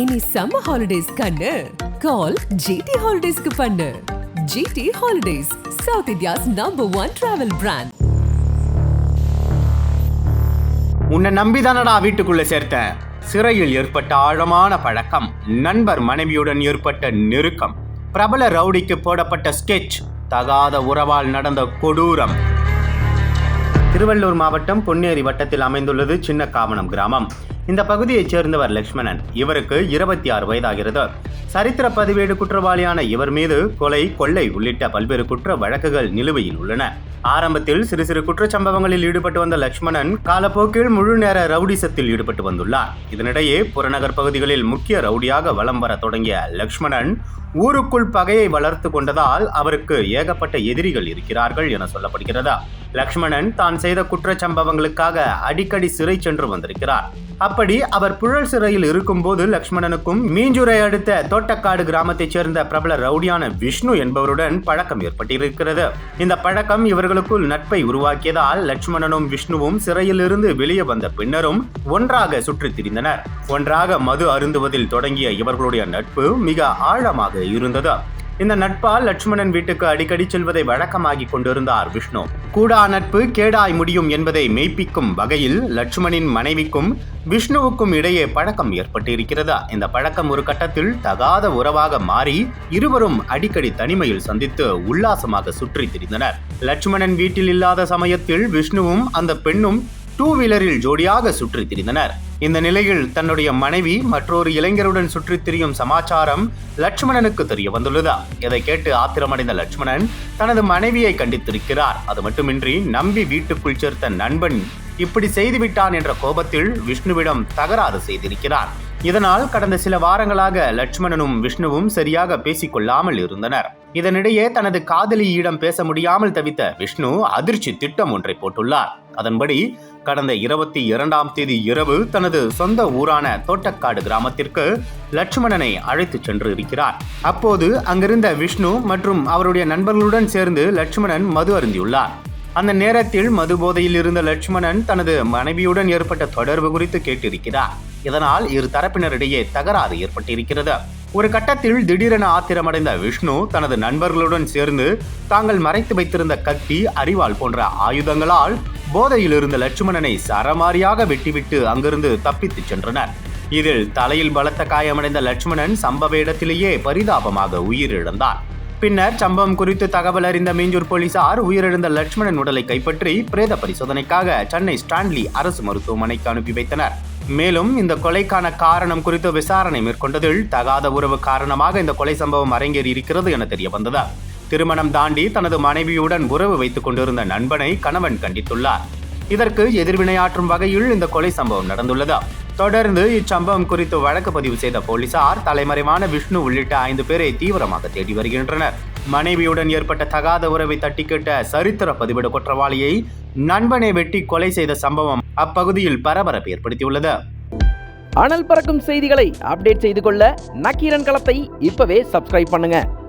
இனி summer holidays கண்ணு. கால் GT ஹாலிடேஸ்க்கு பண்ணு. GT holidays south India's number one travel brand உன்னை நம்பிதானடா வீட்டுக்குள்ள சேர்த்த? சிறையில் ஏற்பட்ட ஆழமான பழக்கம் நண்பர் மனைவியுடன் ஏற்பட்ட நெருக்கம் பிரபல ரவுடிக்கு போடப்பட்ட ஸ்கெட்ச் தகாத உறவால் நடந்த கொடூரம். திருவள்ளூர் மாவட்டம் பொன்னேரி வட்டத்தில் அமைந்துள்ளது சின்ன காவனம் கிராமம். இந்த பகுதியைச் சேர்ந்தவர் லக்ஷ்மணன். இவருக்கு இருபத்தி ஆறு வயதாகிறது. சரித்திர பதிவேடு குற்றவாளியான இவர் மீது கொலை கொள்ளை உள்ளிட்ட பல்வேறு குற்ற வழக்குகள் நிலுவையில் உள்ளன. ஆரம்பத்தில் சிறு சிறு குற்றச்சம்பவங்களில் ஈடுபட்டு வந்த லக்ஷ்மணன் காலப்போக்கில் முழு நேர ரவுடிசத்தில் ஈடுபட்டு வந்துள்ளார். இதனிடையே புறநகர் பகுதிகளில் முக்கிய ரவுடியாக வலம் வர தொடங்கிய லக்ஷ்மணன் ஊருக்குள் பகையை வளர்த்து கொண்டதால் அவருக்கு ஏகப்பட்ட எதிரிகள் இருக்கிறார்கள் என சொல்லப்படுகிறது. லக்ஷ்மணன் தான் செய்த குற்றச்சம்பவங்களுக்காக அடிக்கடி சிறை சென்று வந்திருக்கிறார். அப்படி அவர் புழல் சிறையில் இருக்கும்போது லக்ஷ்மணனுக்கும் மீஞ்சூரை அடுத்த தோட்டக்காடு கிராமத்தைச் சேர்ந்த பிரபல ரவுடியான விஷ்ணு என்பவருடன் பழக்கம் ஏற்பட்டிருக்கிறது. இந்த பழக்கம் இவர்களுக்குள் நட்பை உருவாக்கியதால் லக்ஷ்மணனும் விஷ்ணுவும் சிறையில் இருந்து வெளியே வந்த பின்னரும் ஒன்றாக சுற்றித் திரிந்தனர். ஒன்றாக மது அருந்துவதில் தொடங்கிய இவர்களுடைய நட்பு மிக ஆழமாக இருந்தது. இந்த நட்பால் லட்சுமணன் வீட்டுக்கு அடிக்கடி செல்வதை வழக்கமாகி கொண்டிருந்தார் விஷ்ணு. கூடா நட்பு கேடாய் முடியும் என்பதை மெய்ப்பிக்கும் வகையில் லட்சுமணின் மனைவிக்கும் விஷ்ணுவுக்கும் இடையே பழக்கம் ஏற்பட்டிருக்கிறதா. இந்த பழக்கம் ஒரு கட்டத்தில் தகாத உறவாக மாறி இருவரும் அடிக்கடி தனிமையில் சந்தித்து உல்லாசமாக சுற்றித் திரிந்தனர். லட்சுமணன் வீட்டில் இல்லாத சமயத்தில் விஷ்ணுவும் அந்த பெண்ணும் டூ வீலரில் ஜோடியாக சுற்றித் திரிந்தனர். இந்த நிலையில் தன்னுடைய மனைவி மற்றொரு இளைஞருடன் சுற்றித் திரியும் சமாச்சாரம் லட்சுமணனுக்கு தெரிய வந்துள்ளதா. இதை கேட்டு ஆத்திரமடைந்த லட்சுமணன் தனது மனைவியை கண்டித்திருக்கிறார். அது மட்டுமின்றி நம்பி வீட்டுக்குள் சேர்த்த நண்பன் இப்படி செய்துவிட்டான் என்ற கோபத்தில் விஷ்ணுவிடம் தகராறு செய்திருக்கிறார். இதனால் கடந்த சில வாரங்களாக லட்சுமணனும் விஷ்ணுவும் சரியாக பேசிக்கொள்ளாமல் இருந்தனர். இதனிடையே தனது காதலியிடம் பேச முடியாமல் தவித்த விஷ்ணு அதிர்ச்சி திட்டம் ஒன்றை போட்டுள்ளார். அதன்படி கடந்த இருபத்தி இரண்டாம் தேதி இரவு தனது சொந்த ஊரான தோட்டக்காடு கிராமத்திற்கு லட்சுமணனை அழைத்து சென்று இருக்கிறார். அப்போது அங்கிருந்த விஷ்ணு மற்றும் அவருடைய நண்பர்களுடன் சேர்ந்து லட்சுமணன் மது அருந்தியுள்ளார். அந்த நேரத்தில் மது போதையில் இருந்த லட்சுமணன் தனது மனைவியுடன் ஏற்பட்ட தொடர்பு குறித்து கேட்டிருக்கிறார். இதனால் இரு தரப்பினரிடையே தகராறு ஏற்பட்டிருக்கிறது. ஒரு கட்டத்தில் திடீரென ஆத்திரமடைந்த விஷ்ணு தனது நண்பர்களுடன் சேர்ந்து தாங்கள் மறைத்து வைத்திருந்த கத்தி அரிவாள் போன்ற ஆயுதங்களால் போதையில் இருந்த லட்சுமணனை சரமாரியாக வெட்டிவிட்டு அங்கிருந்து தப்பித்துச் சென்றனர். இதில் தலையில் பலத்த காயமடைந்த லட்சுமணன் சம்பவ இடத்திலேயே பரிதாபமாக உயிரிழந்தார். பின்னர் சம்பவம் குறித்து தகவல் அறிந்த மீஞ்சூர் போலீசார் உயிரிழந்த லட்சுமணன் உடலை கைப்பற்றி பிரேத பரிசோதனைக்காக சென்னை ஸ்டான்லி அரசு மருத்துவமனைக்கு அனுப்பி வைத்தனர். மேலும் இந்த கொலைக்கான காரணம் குறித்து விசாரணை மேற்கொண்டதில் தகாத உறவு காரணமாக இந்த கொலை சம்பவம் அரங்கேறி இருக்கிறது என தெரிய வந்தது. திருமணம் தாண்டி தனது மனைவியுடன் உறவு வைத்துக் கொண்டிருந்த நண்பனை கணவன் கண்டித்துள்ளார். இதற்கு எதிர்வினையாற்றும் வகையில் இந்த கொலை சம்பவம் நடந்துள்ளது. தொடர்ந்து இச்சம்பவம் குறித்து வழக்கு பதிவு செய்த போலீசார் தலைமறைவான விஷ்ணு உள்ளிட்ட ஐந்து பேரை தீவிரமாக தேடி வருகின்றனர். மனைவியுடன் ஏற்பட்ட தகாத உறவை தட்டிக்கிட்ட சரித்திர பதிவிட குற்றவாளியை நண்பனை வெட்டி கொலை செய்த சம்பவம் அப்பகுதியில் பரபரப்பு ஏற்படுத்தியுள்ளது. அனல் பறக்கும் செய்திகளை அப்டேட் செய்து கொள்ள நக்கீரன் களத்தை இப்பவே சப்ஸ்கிரைப் பண்ணுங்க.